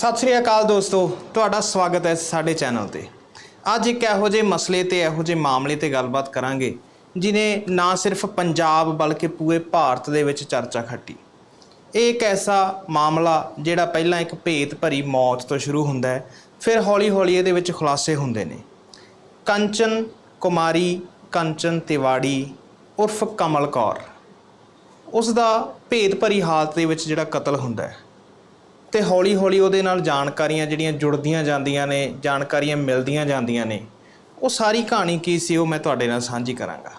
ਸਤਿ ਸ੍ਰੀ ਅਕਾਲ ਦੋਸਤੋ, ਤੁਹਾਡਾ ਸਵਾਗਤ ਹੈ ਸਾਡੇ ਚੈਨਲ ਤੇ। ਅੱਜ ਇੱਕ ਇਹੋ ਜਿਹੇ ਮਸਲੇ ਤੇ, ਇਹੋ ਜਿਹੇ ਮਾਮਲੇ ਤੇ ਗੱਲਬਾਤ ਕਰਾਂਗੇ, ਜਿਨੇ ਨਾ ਸਿਰਫ ਪੰਜਾਬ ਬਲਕਿ ਪੂਰੇ ਭਾਰਤ ਦੇ ਵਿੱਚ ਚਰਚਾ ਖੱਟੀ। ਇਹ ਇੱਕ ਐਸਾ ਮਾਮਲਾ ਜਿਹੜਾ ਪਹਿਲਾਂ ਇੱਕ ਭੇਤ ਭਰੀ ਮੌਤ ਤੋਂ ਸ਼ੁਰੂ ਹੁੰਦਾ ਹੈ, ਫਿਰ ਹੌਲੀ-ਹੌਲੀ ਇਹਦੇ ਵਿੱਚ ਖੁਲਾਸੇ ਹੁੰਦੇ ਨੇ। ਕੰਚਨ ਕੁਮਾਰੀ, ਕੰਚਨ ਤਿਵਾੜੀ, ਉਰਫ ਕਮਲ ਕੌਰ। ਉਸ ਦਾ ਭੇਤ ਭਰੀ ਹਾਲਤ ਦੇ ਵਿੱਚ ਜਿਹੜਾ ਕਤਲ ਹੁੰਦਾ ਹੈ। ਤੇ ਹੌਲੀ-ਹੌਲੀ ਉਹਦੇ ਨਾਲ ਜਾਣਕਾਰੀਆਂ ਜਿਹੜੀਆਂ ਜੁੜਦੀਆਂ ਜਾਂਦੀਆਂ ਨੇ, ਜਾਣਕਾਰੀਆਂ ਮਿਲਦੀਆਂ ਜਾਂਦੀਆਂ ਨੇ, ਉਹ ਸਾਰੀ ਕਹਾਣੀ ਕੀ ਸੀ ਉਹ ਮੈਂ ਤੁਹਾਡੇ ਨਾਲ ਸਾਂਝੀ ਕਰਾਂਗਾ।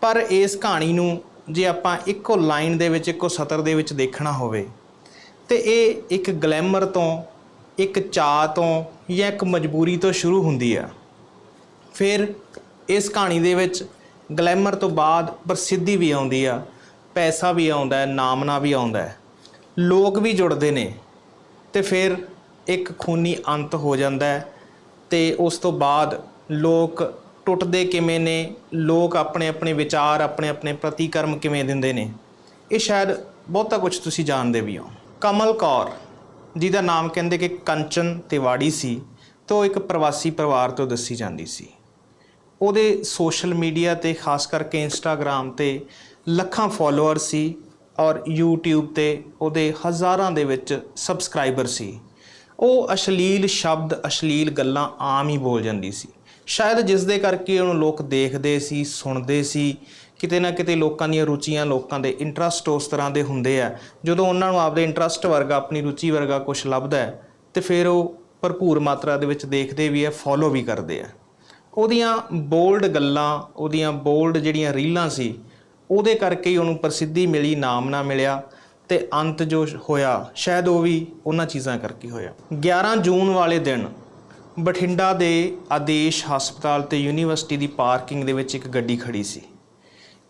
ਪਰ ਇਸ ਕਹਾਣੀ ਨੂੰ ਜੇ ਆਪਾਂ ਇੱਕੋ ਲਾਈਨ ਦੇ ਵਿੱਚ, ਇੱਕੋ ਸਤਰ ਦੇ ਵਿੱਚ ਦੇਖਣਾ ਹੋਵੇ, ਤੇ ਇਹ ਇੱਕ ਗਲੈਮਰ ਤੋਂ, ਇੱਕ ਚਾਹ ਤੋਂ ਜਾਂ ਇੱਕ ਮਜਬੂਰੀ ਤੋਂ ਸ਼ੁਰੂ ਹੁੰਦੀ ਆ। ਫਿਰ ਇਸ ਕਹਾਣੀ ਦੇ ਵਿੱਚ ਗਲੈਮਰ ਤੋਂ ਬਾਅਦ ਪ੍ਰਸਿੱਧੀ ਵੀ ਆਉਂਦੀ ਆ, ਪੈਸਾ ਵੀ ਆਉਂਦਾ ਹੈ ਨਾਮਨਾ ਵੀ ਆਉਂਦਾ ਹੈ ਲੋਕ ਵੀ ਜੁੜਦੇ ਨੇ। ਤੇ ਫਿਰ ਇੱਕ ਖੂਨੀ ਅੰਤ ਹੋ ਜਾਂਦਾ ਹੈ ਤੇ ਉਸ ਤੋਂ ਬਾਅਦ ਲੋਕ ਟੁੱਟਦੇ ਕਿਵੇਂ ਨੇ? ਲੋਕ ਆਪਣੇ ਆਪਣੇ ਵਿਚਾਰ, ਆਪਣੇ ਆਪਣੇ ਪ੍ਰਤੀਕਰਮ ਕਿਵੇਂ ਦਿੰਦੇ ਨੇ? ਇਹ ਸ਼ਾਇਦ ਬਹੁਤਾ ਕੁਝ ਤੁਸੀਂ ਜਾਣਦੇ ਵੀ ਹੋ। ਕਮਲ ਕੌਰ ਜਿਹਦਾ ਨਾਮ ਕਹਿੰਦੇ ਕਿ ਕੰਚਨ ਤਿਵਾੜੀ ਸੀ ਤੋਂ ਇੱਕ ਪ੍ਰਵਾਸੀ ਪਰਿਵਾਰ ਤੋਂ ਦੱਸੀ ਜਾਂਦੀ ਸੀ। ਉਹਦੇ ਸੋਸ਼ਲ ਮੀਡੀਆ ਤੇ ਖਾਸ ਕਰਕੇ ਇੰਸਟਾਗ੍ਰam ਤੇ ਲੱਖਾਂ ਫਾਲੋਅਰ ਸੀ। ਔਰ YouTube ਤੇ ਉਹਦੇ ਹਜ਼ਾਰਾਂ ਦੇ ਵਿੱਚ ਸਬਸਕ੍ਰਾਈਬਰ ਸੀ। ਉਹ ਅਸ਼ਲੀਲ ਸ਼ਬਦ, ਅਸ਼ਲੀਲ ਗੱਲਾਂ ਆਮ ਹੀ ਬੋਲ ਜਾਂਦੀ ਸੀ। ਸ਼ਾਇਦ ਜਿਸ ਦੇ ਕਰਕੇ ਉਹਨੂੰ ਲੋਕ ਦੇਖਦੇ ਸੀ, ਸੁਣਦੇ ਸੀ। ਕਿਤੇ ਨਾ ਕਿਤੇ ਲੋਕਾਂ ਦੀਆਂ ਰੁਚੀਆਂ ਲੋਕਾਂ ਦੇ ਇੰਟਰਸਟ ਉਸ ਤਰ੍ਹਾਂ ਦੇ ਹੁੰਦੇ ਆ। ਜਦੋਂ ਉਹਨਾਂ ਨੂੰ ਆਪਦੇ ਇੰਟਰਸਟ ਵਰਗਾ, ਆਪਣੀ ਰੁਚੀ ਵਰਗਾ ਕੁਝ ਲੱਭਦਾ ਹੈ, ਤੇ ਫਿਰ ਉਹ ਭਰਪੂਰ ਮਾਤਰਾ ਦੇ ਵਿੱਚ ਦੇਖਦੇ ਵੀ ਆ ਫੋਲੋ ਵੀ ਕਰਦੇ ਆ। ਉਹਦੀਆਂ ਬੋਲਡ ਗੱਲਾਂ, ਉਹਦੀਆਂ ਬੋਲਡ ਜਿਹੜੀਆਂ ਰੀਲਾਂ ਸੀ ਉਹਦੇ ਕਰਕੇ ਹੀ ਉਹਨੂੰ ਪ੍ਰਸਿੱਧੀ ਮਿਲੀ, ਨਾਮ ਨਾ ਮਿਲਿਆ ਤੇ ਅੰਤ ਜੋ ਹੋਇਆ, ਸ਼ਾਇਦ ਉਹ ਵੀ ਉਹਨਾਂ ਚੀਜ਼ਾਂ ਕਰਕੇ ਹੋਇਆ। 11 ਜੂਨ ਵਾਲੇ ਦਿਨ ਬਠਿੰਡਾ ਦੇ ਆਦੇਸ਼ ਹਸਪਤਾਲ ਤੇ ਯੂਨੀਵਰਸਿਟੀ ਦੀ ਪਾਰਕਿੰਗ ਦੇ ਵਿੱਚ ਇੱਕ ਗੱਡੀ ਖੜੀ ਸੀ।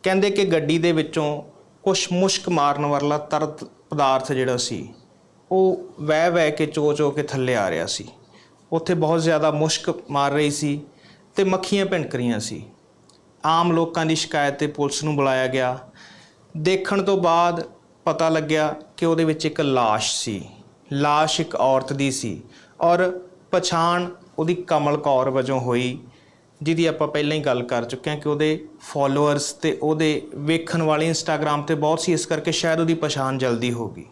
ਕਹਿੰਦੇ ਕਿ ਗੱਡੀ ਦੇ ਵਿੱਚੋਂ ਕੁਝ ਮੁਸ਼ਕ ਮਾਰਨ ਵਾਲਾ ਤਰਤ ਪਦਾਰਥ ਜਿਹੜਾ ਸੀ, ਉਹ ਵਹਿ ਵਹਿ ਕੇ ਚੋ ਚੋ ਕੇ ਥੱਲੇ ਆ ਰਿਹਾ ਸੀ। ਉੱਥੇ ਬਹੁਤ ਜ਼ਿਆਦਾ ਮੁਸ਼ਕ ਮਾਰ ਰਹੀ ਸੀ ਤੇ ਮੱਖੀਆਂ ਭਿਣਕ ਰਹੀਆਂ ਸੀ। ਆਮ ਲੋਕਾਂ ਦੀ ਸ਼ਿਕਾਇਤ ਤੇ ਪੁਲਿਸ ਨੂੰ ਬੁਲਾਇਆ ਗਿਆ ਦੇਖਣ ਤੋਂ ਬਾਅਦ ਪਤਾ ਲੱਗਿਆ ਕਿ ਉਹਦੇ ਵਿੱਚ ਇੱਕ লাশ ਸੀ লাশ ਇੱਕ ਔਰਤ ਦੀ ਸੀ ਔਰ ਪਛਾਣ ਉਹਦੀ ਕਮਲ ਕੌਰ ਵਜੋਂ ਹੋਈ ਜਿਹਦੀ ਆਪਾਂ ਪਹਿਲਾਂ ਹੀ ਗੱਲ ਕਰ ਚੁੱਕੇ ਹਾਂ ਕਿ ਉਹਦੇ ਫਾਲੋਅਰਸ ਤੇ ਉਹਦੇ ਵੇਖਣ ਵਾਲੇ ਇੰਸਟਾਗ੍ਰam ਤੇ ਬਹੁਤ ਸੀ ਇਸ ਕਰਕੇ ਸ਼ਾਇਦ ਉਹਦੀ ਪਛਾਣ ਜਲਦੀ ਹੋ ਗਈ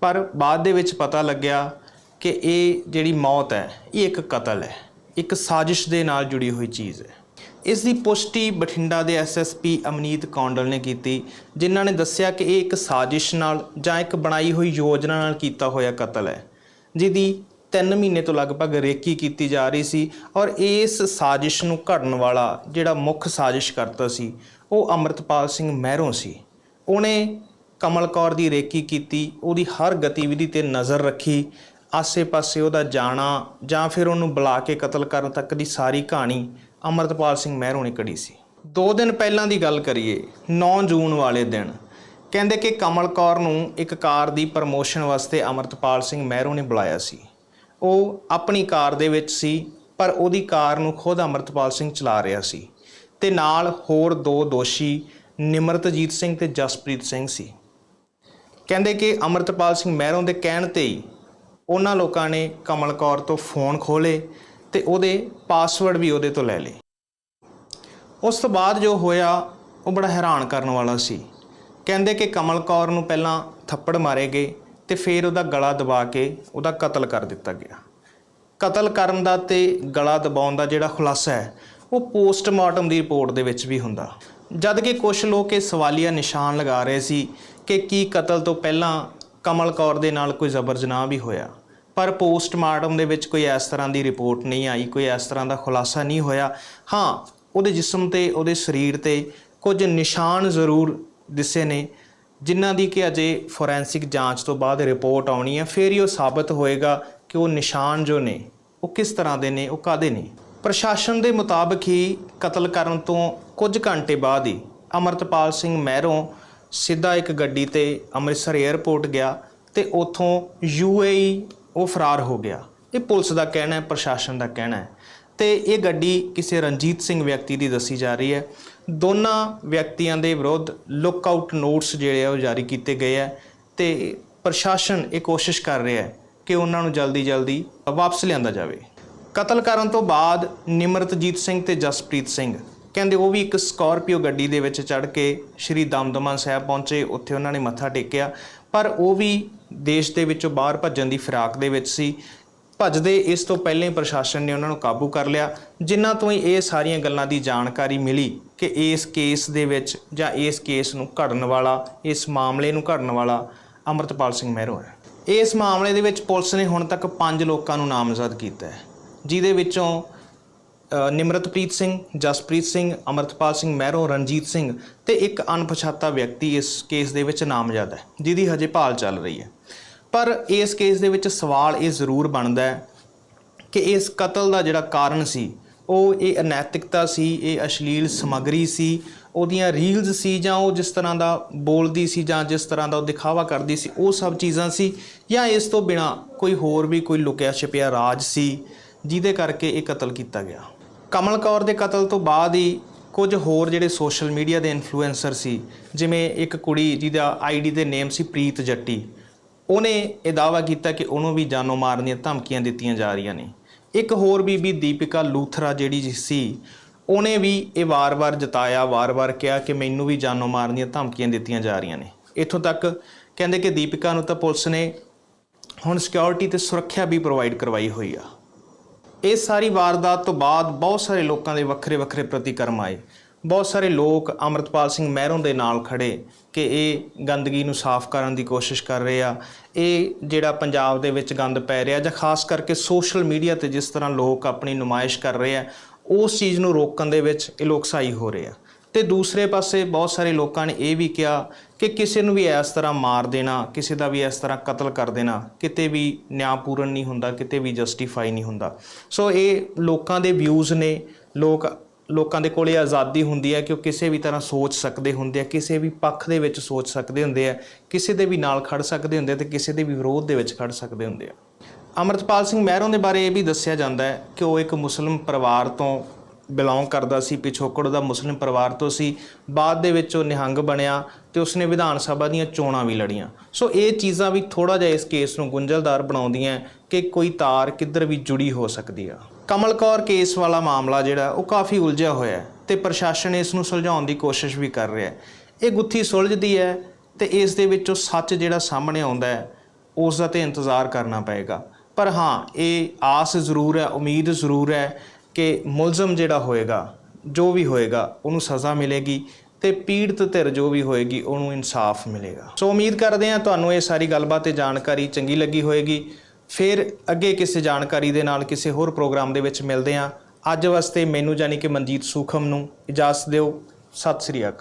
ਪਰ ਬਾਅਦ ਦੇ ਵਿੱਚ ਪਤਾ ਲੱਗਿਆ ਕਿ ਇਹ ਜਿਹੜੀ ਮੌਤ ਹੈ ਇਹ ਇੱਕ ਕਤਲ ਹੈ ਇੱਕ ਸਾਜ਼ਿਸ਼ ਦੇ ਨਾਲ ਜੁੜੀ ਹੋਈ ਚੀਜ਼ ਹੈ ਇਸ ਦੀ ਪੁਸ਼ਟੀ ਬਠਿੰਡਾ ਦੇ ਐਸਐਸਪੀ ਅਮਨੀਤ ਕੌਂਡਲ ਨੇ ਕੀਤੀ, ਜਿਨ੍ਹਾਂ ਨੇ ਦੱਸਿਆ ਕਿ ਇਹ ਇੱਕ ਸਾਜ਼ਿਸ਼ ਨਾਲ ਜਾਂ ਇੱਕ ਬਣਾਈ ਹੋਈ ਯੋਜਨਾ ਨਾਲ ਕੀਤਾ ਹੋਇਆ ਕਤਲ ਹੈ, ਜਿਹਦੀ 3 ਮਹੀਨੇ ਤੋਂ ਲਗਭਗ ਰੇਕੀ ਕੀਤੀ ਜਾ ਰਹੀ ਸੀ ਔਰ ਇਸ ਸਾਜ਼ਿਸ਼ ਨੂੰ ਘੜਨ ਵਾਲਾ ਜਿਹੜਾ ਮੁੱਖ ਸਾਜ਼ਿਸ਼ ਕਰਤਾ ਸੀ, ਉਹ ਅਮਰਤਪਾਲ ਸਿੰਘ ਮਹਿਰੋਂ ਸੀ। ਉਹਨੇ ਕਮਲ ਕੌਰ ਦੀ ਰੇਕੀ ਕੀਤੀ, ਉਹਦੀ ਹਰ ਗਤੀਵਿਧੀ ਤੇ ਨਜ਼ਰ ਰੱਖੀ ਆਸੇ-ਪਾਸੇ ਉਹਦਾ ਜਾਣਾ ਜਾਂ ਫਿਰ ਉਹਨੂੰ ਬੁਲਾ ਕੇ ਕਤਲ ਕਰਨ ਤੱਕ ਦੀ ਸਾਰੀ ਕਹਾਣੀ ਅਮਰਤਪਾਲ ਸਿੰਘ ਮਹਿਰੋਂ ਨੇ ਕੜੀ ਸੀ। 2 ਦਿਨ ਪਹਿਲਾਂ ਦੀ ਗੱਲ ਕਰੀਏ 9 ਜੂਨ ਵਾਲੇ ਦਿਨ, ਕਹਿੰਦੇ ਕਿ ਕਮਲ ਕੌਰ ਨੂੰ ਇੱਕ ਕਾਰ ਦੀ ਪ੍ਰਮੋਸ਼ਨ ਵਾਸਤੇ ਅਮਰਤਪਾਲ ਸਿੰਘ ਮਹਿਰੋਂ ਨੇ ਬੁਲਾਇਆ ਸੀ। ਉਹ ਆਪਣੀ ਕਾਰ ਦੇ ਵਿੱਚ ਸੀ, ਪਰ ਉਹਦੀ ਕਾਰ ਨੂੰ ਖੁਦ ਅਮਰਤਪਾਲ ਸਿੰਘ ਚਲਾ ਰਿਹਾ ਸੀ ਤੇ ਨਾਲ ਹੋਰ ਦੋ ਦੋਸ਼ੀ, ਨਿਮਰਤਜੀਤ ਸਿੰਘ ਤੇ ਜਸਪ੍ਰੀਤ ਸਿੰਘ ਸੀ। ਕਹਿੰਦੇ ਕਿ ਅਮਰਤਪਾਲ ਸਿੰਘ ਮਹਿਰੋਂ ਦੇ ਕਹਿਣ ਤੇ ਹੀ ਉਹਨਾਂ ਲੋਕਾਂ ਨੇ ਕਮਲ ਕੌਰ ਤੋਂ ਫੋਨ ਖੋਲੇ ਤੇ ਉਹਦੇ ਪਾਸਵਰਡ ਵੀ ਉਹਦੇ ਤੋਂ ਲੈ ਲਏ। ਉਸ ਤੋਂ ਬਾਅਦ ਜੋ ਹੋਇਆ, ਉਹ ਬੜਾ ਹੈਰਾਨ ਕਰਨ ਵਾਲਾ ਸੀ। ਕਹਿੰਦੇ ਕਿ ਕਮਲ ਕੌਰ ਨੂੰ ਪਹਿਲਾਂ ਥੱਪੜ ਮਾਰੇ ਗਏ ਤੇ ਫਿਰ ਉਹਦਾ ਗਲਾ ਦਬਾ ਕੇ ਉਹਦਾ ਕਤਲ ਕਰ ਦਿੱਤਾ ਗਿਆ। ਕਤਲ ਕਰਨ ਦਾ ਤੇ ਗਲਾ ਦਬਾਉਣ ਦਾ ਜਿਹੜਾ ਖੁਲਾਸਾ ਹੈ, ਉਹ ਪੋਸਟਮਾਰਟਮ ਦੀ ਰਿਪੋਰਟ ਦੇ ਵਿੱਚ ਵੀ ਹੁੰਦਾ। ਜਦ ਕਿ ਕੁਝ ਲੋਕ ਇਹ ਸਵਾਲੀਆ ਨਿਸ਼ਾਨ ਲਗਾ ਰਹੇ ਸੀ ਕਿ ਕੀ ਕਤਲ ਤੋਂ ਪਹਿਲਾਂ ਕਮਲ ਕੌਰ ਦੇ ਨਾਲ ਕੋਈ ਜ਼ਬਰ ਜਨਾਹ ਵੀ ਹੋਇਆ। ਪਰ ਪੋਸਟਮਾਰਟਮ ਦੇ ਵਿੱਚ ਕੋਈ ਇਸ ਤਰ੍ਹਾਂ ਦੀ ਰਿਪੋਰਟ ਨਹੀਂ ਆਈ, ਕੋਈ ਇਸ ਤਰ੍ਹਾਂ ਦਾ ਖੁਲਾਸਾ ਨਹੀਂ ਹੋਇਆ। ਹਾਂ, ਉਹਦੇ ਜਿਸਮ ਤੇ, ਉਹਦੇ ਸਰੀਰ ਤੇ ਕੁਝ ਨਿਸ਼ਾਨ ਜ਼ਰੂਰ ਦਿਸੇ ਨੇ, ਜਿਨ੍ਹਾਂ ਦੀ ਕਿ ਅਜੇ ਫੋਰੈਂਸਿਕ ਜਾਂਚ ਤੋਂ ਬਾਅਦ ਰਿਪੋਰਟ ਆਉਣੀ ਹੈ। ਫਿਰ ਹੀ ਉਹ ਸਾਬਤ ਹੋਏਗਾ ਕਿ ਉਹ ਨਿਸ਼ਾਨ ਜੋ ਨੇ, ਉਹ ਕਿਸ ਤਰ੍ਹਾਂ ਦੇ ਨੇ, ਉਹ ਕਾਦੇ ਨੇ। ਪ੍ਰਸ਼ਾਸਨ ਦੇ ਮੁਤਾਬਕ ਹੀ ਕਤਲ ਕਰਨ ਤੋਂ ਕੁਝ ਘੰਟੇ ਬਾਅਦ ਹੀ ਅਮਰਤਪਾਲ ਸਿੰਘ ਮਹਿਰੋਂ ਸਿੱਧਾ ਇੱਕ ਗੱਡੀ ਤੇ ਅੰਮ੍ਰਿਤਸਰ 에ਅਰਪੋਰਟ ਗਿਆ ਤੇ ਉਥੋਂ ਯੂਏਈ ਉਹ ਫਰਾਰ ਹੋ ਗਿਆ। ਇਹ ਪੁਲਿਸ ਦਾ ਕਹਿਣਾ ਹੈ, ਪ੍ਰਸ਼ਾਸਨ ਦਾ ਕਹਿਣਾ ਹੈ। ਤੇ ਇਹ ਗੱਡੀ ਕਿਸੇ ਰਣਜੀਤ ਸਿੰਘ ਵਿਅਕਤੀ ਦੀ ਦੱਸੀ ਜਾ ਰਹੀ ਹੈ। ਦੋਨਾਂ ਵਿਅਕਤੀਆਂ ਦੇ ਵਿਰੁੱਧ ਲੁੱਕ ਆਊਟ ਨੋਟਸ ਜਿਹੜੇ ਆ ਉਹ ਜਾਰੀ ਕੀਤੇ ਗਏ ਆ ਤੇ ਪ੍ਰਸ਼ਾਸਨ ਇਹ ਕੋਸ਼ਿਸ਼ ਕਰ ਰਿਹਾ ਹੈ ਕਿ ਉਹਨਾਂ ਨੂੰ ਜਲਦੀ ਜਲਦੀ ਵਾਪਸ ਲਿਆਂਦਾ ਜਾਵੇ। ਕਤਲ ਕਰਨ ਤੋਂ ਬਾਅਦ ਨਿਮਰਤਜੀਤ ਸਿੰਘ ਤੇ ਜਸਪ੍ਰੀਤ ਸਿੰਘ। ਕਹਿੰਦੇ ਉਹ ਵੀ ਇੱਕ ਸਕਾਰਪੀਓ ਗੱਡੀ ਦੇ ਵਿੱਚ ਚੜ੍ਹ ਕੇ ਸ਼੍ਰੀ ਦਮਦਮਾ ਸਾਹਿਬ ਪਹੁੰਚੇ, ਉੱਥੇ ਉਹਨਾਂ ਨੇ ਮੱਥਾ ਟੇਕਿਆ। ਪਰ ਉਹ ਵੀ ਦੇਸ਼ ਦੇ ਵਿੱਚੋਂ ਬਾਹਰ ਭੱਜਣ ਦੀ ਫਿਰਾਕ ਦੇ ਵਿੱਚ ਸੀ। ਭੱਜਦੇ ਇਸ ਤੋਂ ਪਹਿਲਾਂ ਹੀ ਪ੍ਰਸ਼ਾਸਨ ਨੇ ਉਹਨਾਂ ਨੂੰ ਕਾਬੂ ਕਰ ਲਿਆ, ਜਿਨ੍ਹਾਂ ਤੋਂ ਹੀ ਇਹ ਸਾਰੀਆਂ ਗੱਲਾਂ ਦੀ ਜਾਣਕਾਰੀ ਮਿਲੀ ਕਿ ਇਸ ਕੇਸ ਦੇ ਵਿੱਚ ਜਾਂ ਇਸ ਕੇਸ ਨੂੰ ਘੜਨ ਵਾਲਾ, ਇਸ ਮਾਮਲੇ ਨੂੰ ਘੜਨ ਵਾਲਾ ਅਮਰਤਪਾਲ ਸਿੰਘ ਮਹਿਰੋ ਹੈ। ਇਸ ਮਾਮਲੇ ਦੇ ਵਿੱਚ ਪੁਲਿਸ ਨੇ ਹੁਣ ਤੱਕ 5 ਲੋਕਾਂ ਨੂੰ ਨਾਮਜ਼ਦ ਕੀਤਾ ਹੈ, ਜਿਹਦੇ ਵਿੱਚੋਂ ਨਿਮਰਤਪ੍ਰੀਤ ਸਿੰਘ, ਜਸਪ੍ਰੀਤ ਸਿੰਘ, ਅਮਰਤਪਾਲ ਸਿੰਘ ਮਹਿਰੋਂ, ਰਣਜੀਤ ਸਿੰਘ ਤੇ ਇੱਕ ਅਣਪਛਾਤਾ ਵਿਅਕਤੀ ਇਸ ਕੇਸ ਦੇ ਵਿੱਚ ਨਾਮਜ਼ਦ ਹੈ, ਜਿਹਦੀ ਹਜੇ ਭਾਲ ਚੱਲ ਰਹੀ ਹੈ। ਪਰ ਇਸ ਕੇਸ ਦੇ ਵਿੱਚ ਸਵਾਲ ਇਹ ਜ਼ਰੂਰ ਬਣਦਾ ਹੈ ਕਿ ਇਸ ਕਤਲ ਦਾ ਜਿਹੜਾ ਕਾਰਨ ਸੀ, ਉਹ ਇਹ ਅਨੈਤਿਕਤਾ ਸੀ, ਇਹ ਅਸ਼ਲੀਲ ਸਮੱਗਰੀ ਸੀ, ਉਹਦੀਆਂ ਰੀਲਸ ਸੀ ਜਾਂ ਉਹ ਜਿਸ ਤਰ੍ਹਾਂ ਦਾ ਬੋਲਦੀ ਸੀ ਜਾਂ ਜਿਸ ਤਰ੍ਹਾਂ ਦਾ ਉਹ ਦਿਖਾਵਾ ਕਰਦੀ ਸੀ, ਉਹ ਸਭ ਚੀਜ਼ਾਂ ਸੀ ਜਾਂ ਇਸ ਤੋਂ ਬਿਨਾ ਕੋਈ ਹੋਰ ਵੀ ਕੋਈ ਲੁਕਿਆ ਛਿਪਿਆ ਰਾਜ ਸੀ, ਜਿਹਦੇ ਕਰਕੇ ਇਹ ਕਤਲ ਕੀਤਾ ਗਿਆ। ਕਮਲ ਕੌਰ ਦੇ ਕਤਲ ਤੋਂ ਬਾਅਦ ਹੀ ਕੁਝ ਹੋਰ ਜਿਹੜੇ ਸੋਸ਼ਲ ਮੀਡੀਆ ਦੇ ਇਨਫਲੂਐਂਸਰ ਸੀ, ਜਿਵੇਂ ਇੱਕ ਕੁੜੀ ਜਿਹਦਾ ਆਈਡੀ ਦੇ ਨੇਮ ਸੀ ਪ੍ਰੀਤ ਜੱਟੀ, ਉਹਨੇ ਇਹ ਦਾਅਵਾ ਕੀਤਾ ਕਿ ਉਹਨੂੰ ਵੀ ਜਾਨੋਂ ਮਾਰਨ ਦੀਆਂ ਧਮਕੀਆਂ ਦਿੱਤੀਆਂ ਜਾ ਰਹੀਆਂ ਨੇ। ਇੱਕ ਹੋਰ ਬੀਬੀ ਦੀਪਿਕਾ ਲੂਥਰਾ ਜਿਹੜੀ ਜੀ ਸੀ, ਉਹਨੇ ਵੀ ਇਹ ਵਾਰ-ਵਾਰ ਜਤਾਇਆ, ਵਾਰ-ਵਾਰ ਕਿਹਾ ਕਿ ਮੈਨੂੰ ਵੀ ਜਾਨੋਂ ਮਾਰਨ ਦੀਆਂ ਧਮਕੀਆਂ ਦਿੱਤੀਆਂ ਜਾ ਰਹੀਆਂ ਨੇ। ਇੱਥੋਂ ਤੱਕ ਕਹਿੰਦੇ ਕਿ ਦੀਪਿਕਾ ਨੂੰ ਤਾਂ ਪੁਲਿਸ ਨੇ ਹੁਣ ਸਿਕਿਉਰਿਟੀ ਤੇ ਸੁਰੱਖਿਆ ਵੀ ਪ੍ਰੋਵਾਈਡ ਕਰਵਾਈ ਹੋਈ ਆ। ਇਹ ਸਾਰੀ ਵਾਰਦਾਤ ਤੋਂ ਬਾਅਦ ਬਹੁਤ ਸਾਰੇ ਲੋਕਾਂ ਦੇ ਵੱਖਰੇ ਵੱਖਰੇ ਪ੍ਰਤੀਕਰਮ ਆਏ। ਬਹੁਤ ਸਾਰੇ ਲੋਕ ਅਮਰਤਪਾਲ ਸਿੰਘ ਮਹਿਰੋਂ ਦੇ ਨਾਲ ਖੜੇ ਕਿ ਇਹ ਗੰਦਗੀ ਨੂੰ ਸਾਫ਼ ਕਰਨ ਦੀ ਕੋਸ਼ਿਸ਼ ਕਰ ਰਹੇ ਆ। ਇਹ ਜਿਹੜਾ ਪੰਜਾਬ ਦੇ ਵਿੱਚ ਗੰਦ ਪੈ ਰਿਹਾ ਜਾਂ ਖਾਸ ਕਰਕੇ ਸੋਸ਼ਲ ਮੀਡੀਆ ਤੇ ਜਿਸ ਤਰ੍ਹਾਂ ਲੋਕ ਆਪਣੀ ਨੁਮਾਇਸ਼ ਕਰ ਰਹੇ ਆ, ਉਸ ਚੀਜ਼ ਨੂੰ ਰੋਕਣ ਦੇ ਵਿੱਚ ਇਹ ਲੋਕ ਸਹਾਈ ਹੋ ਰਹੇ ਆ। ਤੇ ਦੂਸਰੇ ਪਾਸੇ ਬਹੁਤ ਸਾਰੇ ਲੋਕਾਂ ਨੇ ਇਹ ਵੀ ਕਿਹਾ ਕਿ ਕਿਸੇ ਨੂੰ ਵੀ ਇਸ ਤਰ੍ਹਾਂ ਮਾਰ ਦੇਣਾ, ਕਿਸੇ ਦਾ ਵੀ ਇਸ ਤਰ੍ਹਾਂ ਕਤਲ ਕਰ ਦੇਣਾ, ਕਿਤੇ ਵੀ ਨਿਆਂਪੂਰਨ ਨਹੀਂ ਹੁੰਦਾ, ਕਿਤੇ ਵੀ ਜਸਟੀਫਾਈ ਨਹੀਂ ਹੁੰਦਾ। ਸੋ ਇਹ ਲੋਕਾਂ ਦੇ ਵਿਊਜ਼ ਨੇ, ਲੋਕ, ਲੋਕਾਂ ਦੇ ਕੋਲੇ ਆਜ਼ਾਦੀ ਹੁੰਦੀ ਹੈ ਕਿ ਉਹ ਕਿਸੇ ਵੀ ਤਰ੍ਹਾਂ ਸੋਚ ਸਕਦੇ ਹੁੰਦੇ ਆ, ਕਿਸੇ ਵੀ ਪੱਖ ਦੇ ਵਿੱਚ ਸੋਚ ਸਕਦੇ ਹੁੰਦੇ ਆ, ਕਿਸੇ ਦੇ ਵੀ ਨਾਲ ਖੜ ਸਕਦੇ ਹੁੰਦੇ ਆ ਤੇ ਕਿਸੇ ਦੇ ਵੀ ਵਿਰੋਧ ਦੇ ਵਿੱਚ ਖੜ ਸਕਦੇ ਹੁੰਦੇ ਆ। ਅਮਰਤਪਾਲ ਸਿੰਘ ਮਹਿਰੋਂ ਦੇ ਬਾਰੇ ਇਹ ਵੀ ਦੱਸਿਆ ਜਾਂਦਾ ਹੈ ਕਿ ਉਹ ਇੱਕ ਮੁਸਲਿਮ ਪਰਿਵਾਰ ਤੋਂ ਬਿਲੋਂਗ ਕਰਦਾ ਸੀ, ਪਿਛੋਕੜ ਦਾ ਮੁਸਲਿਮ ਪਰਿਵਾਰ ਤੋਂ ਸੀ। ਬਾਅਦ ਦੇ ਵਿੱਚ ਉਹ ਨਿਹੰਗ ਬਣਿਆ ਤੇ ਉਸਨੇ ਵਿਧਾਨ ਸਭਾ ਦੀਆਂ ਚੋਣਾਂ ਵੀ ਲੜੀਆਂ। ਸੋ ਇਹ ਚੀਜ਼ਾਂ ਵੀ ਥੋੜਾ ਜਿਹਾ ਇਸ ਕੇਸ ਨੂੰ ਗੁੰਝਲਦਾਰ ਬਣਾਉਂਦੀਆਂ ਕਿ ਕੋਈ ਤਾਰ ਕਿੱਧਰ ਵੀ ਜੁੜੀ ਹੋ ਸਕਦੀ ਆ। ਕਮਲ ਕੌਰ ਕੇਸ ਵਾਲਾ ਮਾਮਲਾ ਜਿਹੜਾ, ਉਹ ਕਾਫੀ ਉਲਝਿਆ ਹੋਇਆ ਹੈ ਤੇ ਪ੍ਰਸ਼ਾਸਨ ਇਸ ਨੂੰ ਸੁਲਝਾਉਣ ਦੀ ਕੋਸ਼ਿਸ਼ ਵੀ ਕਰ ਰਿਹਾ ਹੈ। ਇਹ ਗੁੱਥੀ ਸੁਲਝਦੀ ਹੈ ਤੇ ਇਸ ਦੇ ਵਿੱਚੋਂ ਸੱਚ ਜਿਹੜਾ ਸਾਹਮਣੇ ਆਉਂਦਾ ਹੈ, ਉਸ ਦਾ ਤੇ ਇੰਤਜ਼ਾਰ ਕਰਨਾ ਪਏਗਾ। ਪਰ ਹਾਂ, ਇਹ ਆਸ ਜ਼ਰੂਰ ਹੈ, ਉਮੀਦ ਜ਼ਰੂਰ ਹੈ ਕਿ ਮੁਲਜ਼ਮ ਜਿਹੜਾ ਹੋਏਗਾ, ਜੋ ਵੀ ਹੋਏਗਾ, ਉਹਨੂੰ ਸਜ਼ਾ ਮਿਲੇਗੀ ਤੇ ਪੀੜਤ ਧਿਰ ਜੋ ਵੀ ਹੋਏਗੀ, ਉਹਨੂੰ ਇਨਸਾਫ ਮਿਲੇਗਾ। ਸੋ ਉਮੀਦ ਕਰਦੇ ਹਾਂ ਤੁਹਾਨੂੰ ਇਹ ਸਾਰੀ ਗੱਲਬਾਤ ਤੇ ਜਾਣਕਾਰੀ ਚੰਗੀ ਲੱਗੀ ਹੋਏਗੀ। ਫਿਰ ਅੱਗੇ ਕਿਸੇ ਜਾਣਕਾਰੀ ਦੇ ਨਾਲ ਕਿਸੇ ਹੋਰ ਪ੍ਰੋਗਰਾਮ ਦੇ ਵਿੱਚ ਮਿਲਦੇ ਹਾਂ। ਅੱਜ ਵਾਸਤੇ ਮੈਨੂੰ ਜਾਨੀ ਕਿ ਮਨਜੀਤ ਸੂਖਮ ਨੂੰ ਇਜਾਜ਼ਤ ਦਿਓ। ਸਤਿ ਸ੍ਰੀ ਅਕਾਲ।